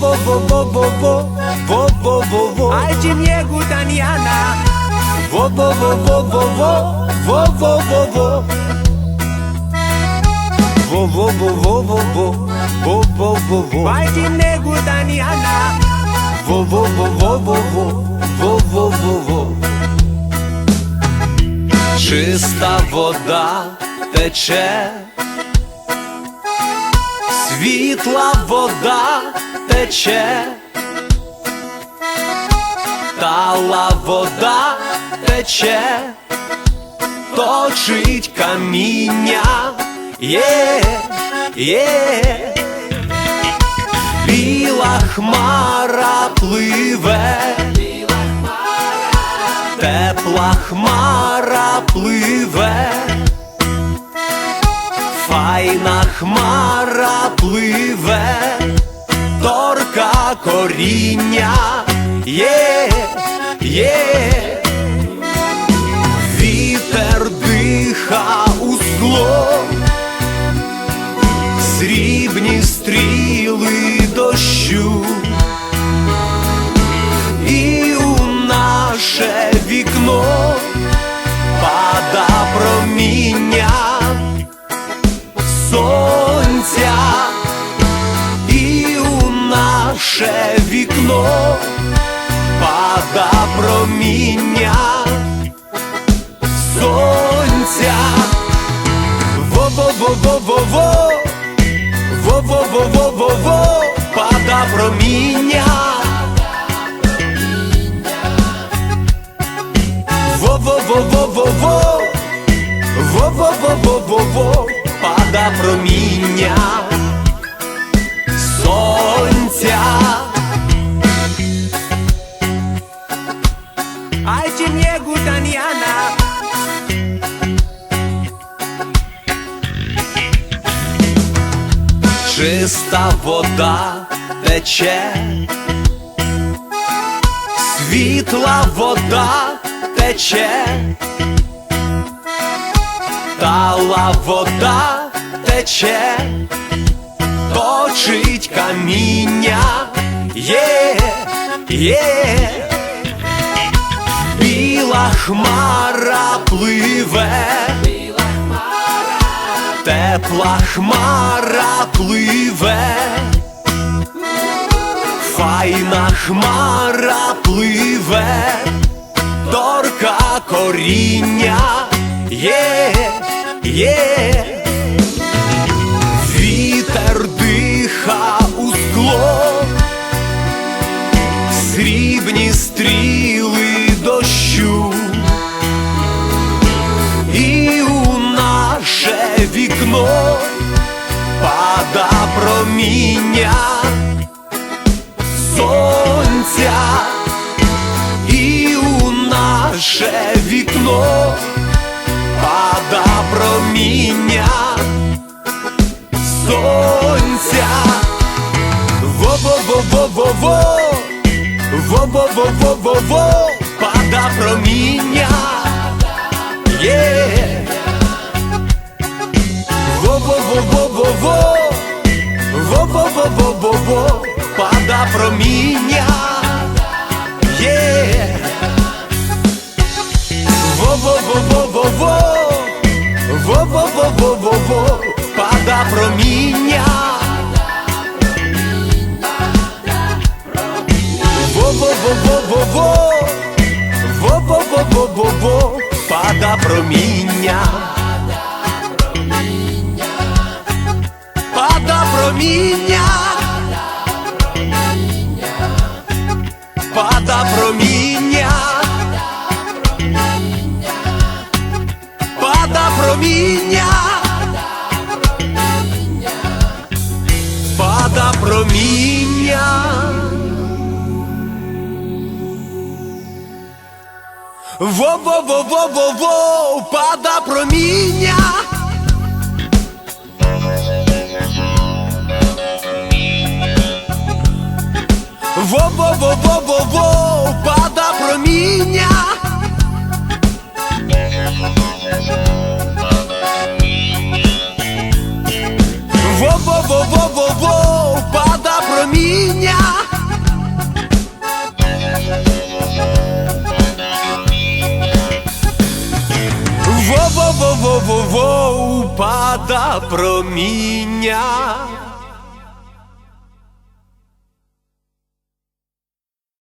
во во во во во во во во во Alci mnie gutaniana во во во во во во во во во во во во во во во во во во во Alci mnie gutaniana во во во во во во во во во во Чиста вода тече, світла вода тече, тала вода тече, точить каміння, є, є, біла хмара пливе. Тепла хмара пливе, файна хмара пливе, торка коріння. Є, є, вітер диха у скло, срібні стріли дощу. І у наше вікно пада проміння. Сонця, наше вікно пада проміння сонця. Во-во-во-во-во-во, во-во-во-во-во-во, пада проміння. Во-во-во-во-во-во Во-во-во-во-во-во Пада проміння Чиста вода тече. Світла вода тече. Тала вода тече. Точить каміння. Є, є. Біла хмара пливе Тепла хмара пливе, файна хмара пливе, торка коріння є, є, вікно пада проміння сонця, і у наше вікно пада проміння сонця. Во-во-во-во-во-во, во-во-во-во-во-во, пада проміння. Бо-бо-бо-бо-бо-бо пада проміння. Є. Во-бо-бо-бо-бо-бо Во-бо-бо-бо-бо-бо пада проміння. Во-бо-бо-бо-бо-бо Во-бо-бо-бо-бо-бо пада проміння. Проміння. Пада проміння. Пада проміння. Пада проміння. Во-во-во-во-во-во, воу-воу-воу, пада проміння. Воу-воу-воу-воу-воу, пада проміння.